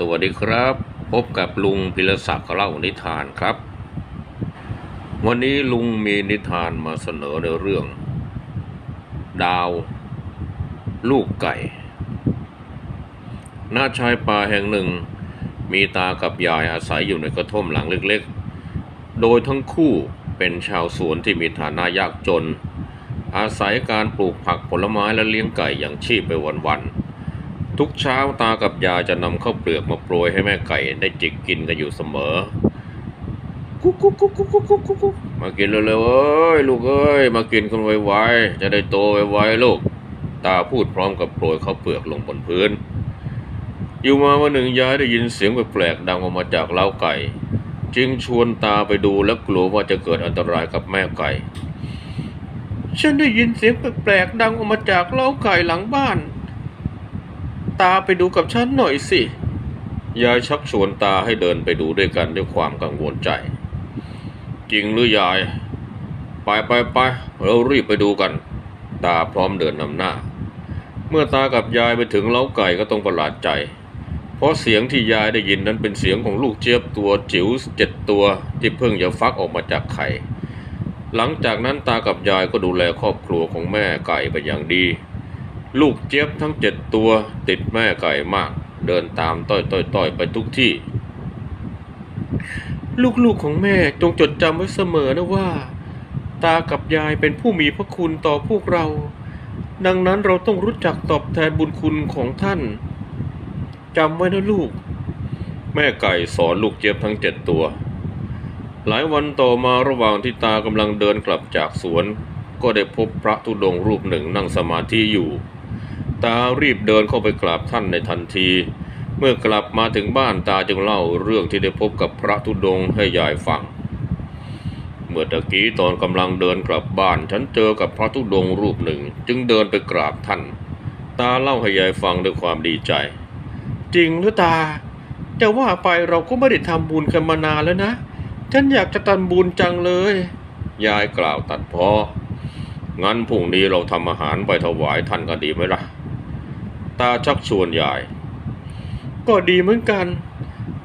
สวัสดีครับ พบกับลุงพิรศักดิ์เล่านิทานครับ วันนี้ลุงมีนิทานมาเสนอในเรื่อง ดาว ลูกไก่หน้าชายป่าแห่งหนึ่ง มีตากับยายอาศัยอยู่ในกระท่อมหลังเล็กๆ โดยทั้งคู่เป็นชาวสวนที่มีฐานะยากจน อาศัยการปลูกผักผลไม้และเลี้ยงไก่อย่างชีพไปวันๆ ทุกเช้าตากับยาจะนำข้าวเปลือกมาโปรยให้แม่ไก่ได้จิกกินกันอยู่เสมอกุ๊กกุ๊กกุ๊กกุ๊กกุ๊กกุ๊กมากินเร็วๆเอ้ยลูกเอ้ยมากินกันไวๆจะได้โตไวๆลูก ตาพูดพร้อมกับโปรยข้าวเปลือกลงบนพื้น อยู่มาวันหนึ่งยายได้ยินเสียงแปลกๆดังออกมาจากเล้าไก่ จึงชวนตาไปดูและกลัวว่าจะเกิดอันตรายกับแม่ไก่ ฉันได้ยินเสียงแปลกๆดังออกมาจากเล้าไก่หลังบ้าน ตาไปดูกับฉันหน่อยสิ ยายชักชวนตาให้เดินไปดูด้วยกันด้วยความกังวลใจ จริงหรือยาย ไปไปไปเรารีบไปดูกัน ตาพร้อมเดินนำหน้า เมื่อตากับยายไปถึงเล้าไก่ก็ต้องประหลาดใจ เพราะเสียงที่ยายได้ยินนั้นเป็นเสียงของลูกเจี๊ยบตัวจิ๋วเจ็ดตัวที่เพิ่งจะฟักออกมาจากไข่ หลังจากนั้นตากับยายก็ดูแลครอบครัวของแม่ไก่เป็นอย่างดี ลูกเจี๊ยบทั้งเจ็ดตัวติดแม่ไก่มาก เดินตามต้อยต้อยต้อยไปทุกที่ ลูกๆของแม่จงจดจำไว้เสมอนะว่า ตากับยายเป็นผู้มีพระคุณต่อพวกเรา ดังนั้นเราต้องรู้จักตอบแทนบุญคุณของท่านจำไว้นะลูก แม่ไก่สอนลูกเจี๊ยบทั้งเจ็ดตัว หลายวันต่อมาระหว่างที่ตากำลังเดินกลับจากสวนก็ได้พบพระธุดงค์รูปหนึ่งนั่งสมาธิอยู่ ตารีบเดินเข้าไปกราบท่านในทันที เมื่อกลับมาถึงบ้านตาจึงเล่าเรื่องที่ได้พบกับพระธุดงค์ให้ยายฟัง เมื่อตะกี้ตอนกำลังเดินกลับบ้าน ฉันเจอกับพระธุดงค์รูปหนึ่ง จึงเดินไปกราบท่าน ตาเล่าให้ยายฟังด้วยความดีใจ จริงหรือตาจะว่าไปเราก็ไม่ได้ทำบุญกันมานานแล้วนะ ฉันอยากจะทำบุญจังเลย ยายกล่าวตัดเพ้องั้นพรุ่งนี้เราทำอาหารไปถวายท่านก็ดีไหมล่ะ ตาชักชวนยาย ก็ดีเหมือนกัน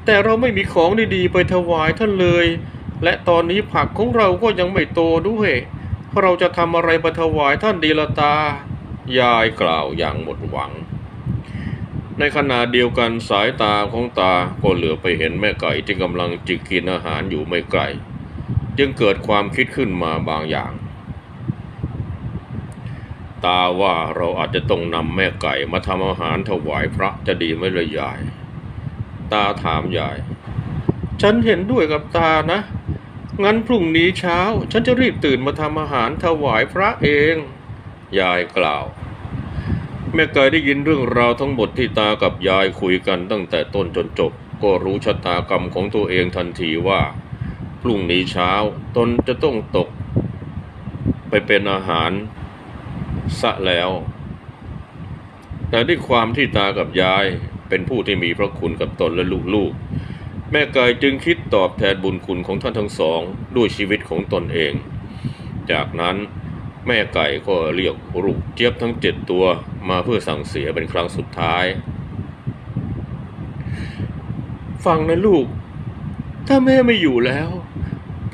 แต่เราไม่มีของดีๆไปถวายท่านเลย และตอนนี้ผักของเราก็ยังไม่โตด้วย เราจะทำอะไรไปถวายท่านดีละตา ยายกล่าวอย่างหมดหวัง ในขณะเดียวกันสายตาของตาก็เหลือไปเห็นแม่ไก่ที่กำลังจิกกินอาหารอยู่ไม่ไกล จึงเกิดความคิดขึ้นมาบางอย่าง ตาว่าเราอาจจะต้องนำแม่ไก่มาทำอาหารถวายพระจะดีไหมเลยยาย ตาถามยาย ฉันเห็นด้วยกับตานะ งั้นพรุ่งนี้เช้า ฉันจะรีบตื่นมาทำอาหารถวายพระเอง ยายกล่าว แม่ไก่ได้ยินเรื่องราวทั้งหมดที่ตากับยายคุยกันตั้งแต่ต้นจนจบ ก็รู้ชะตากรรมของตัวเองทันทีว่า พรุ่งนี้เช้าตนจะต้องตก ไปเป็นอาหาร ซะแล้ว แต่ด้วยความที่ตากับยายเป็นผู้ที่มีพระคุณกับตนและลูกๆ แม่ไก่จึงคิดตอบแทนบุญคุณของท่านทั้งสองด้วยชีวิตของตนเอง จากนั้นแม่ไก่ก็เรียกลูกเจี๊ยบทั้งเจ็ดตัวมาเพื่อสั่งเสียเป็นครั้งสุดท้าย ฟังนะลูก ถ้าแม่ไม่อยู่แล้ว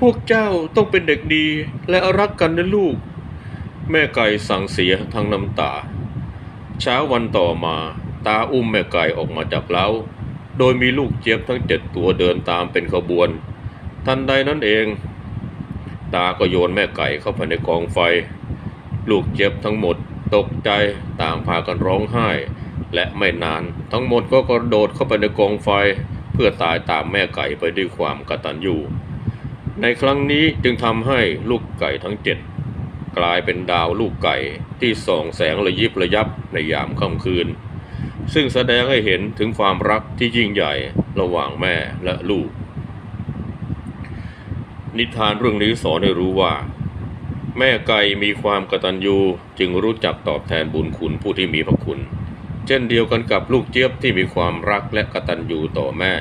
พวกเจ้าต้องเป็นเด็กดีและรักกันนะลูก แม่ไก่สั่งเสียทั้งน้ำตา เช้าวันต่อมาตาอุ้มแม่ไก่ออกมาจากเล้า โดยมีลูกเจี๊ยบทั้งเจ็ดตัวเดินตามเป็นขบวน ทันใดนั้นเอง ตาก็โยนแม่ไก่เข้าไปในกองไฟ ลูกเจี๊ยบทั้งหมดตกใจต่างพากันร้องไห้ และไม่นานทั้งหมดก็กระโดดเข้าไปในกองไฟ เพื่อตายตามแม่ไก่ไปด้วยความกตัญญูในครั้งนี้จึงทำให้ลูกไก่ทั้งเจ็ด กลายเป็นดาวลูกไก่ที่ส่องแสงระยิบระยับในยามค่ำคืน ซึ่งแสดงให้เห็นถึงความรักที่ยิ่งใหญ่ระหว่างแม่และลูก นิทานเรื่องนี้สอนให้รู้ว่า แม่ไก่มีความกตัญญูจึงรู้จักตอบแทนบุญคุณผู้ที่มีพระคุณ เช่นเดียวกันกับลูกเจี๊ยบที่มีความรักและกตัญญูต่อแม่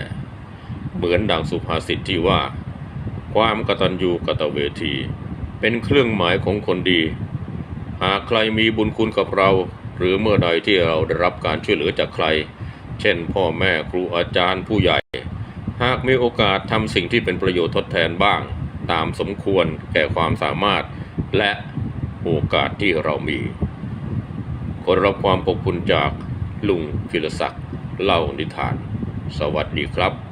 เหมือนดังสุภาษิตที่ว่า ความกตัญญูกตเวที เป็นเครื่องหมายของคนดี หากใครมีบุญคุณกับเรา หรือเมื่อใดที่เราได้รับการช่วยเหลือจากใคร เช่น พ่อแม่ครูอาจารย์ผู้ใหญ่ หากมีโอกาสทำสิ่งที่เป็นประโยชน์ทดแทนบ้าง ตามสมควรแก่ความสามารถ และโอกาสที่เรามีขอรับความขอบคุณจากลุงพิรศักดิ์เล่านิทาน สวัสดีครับ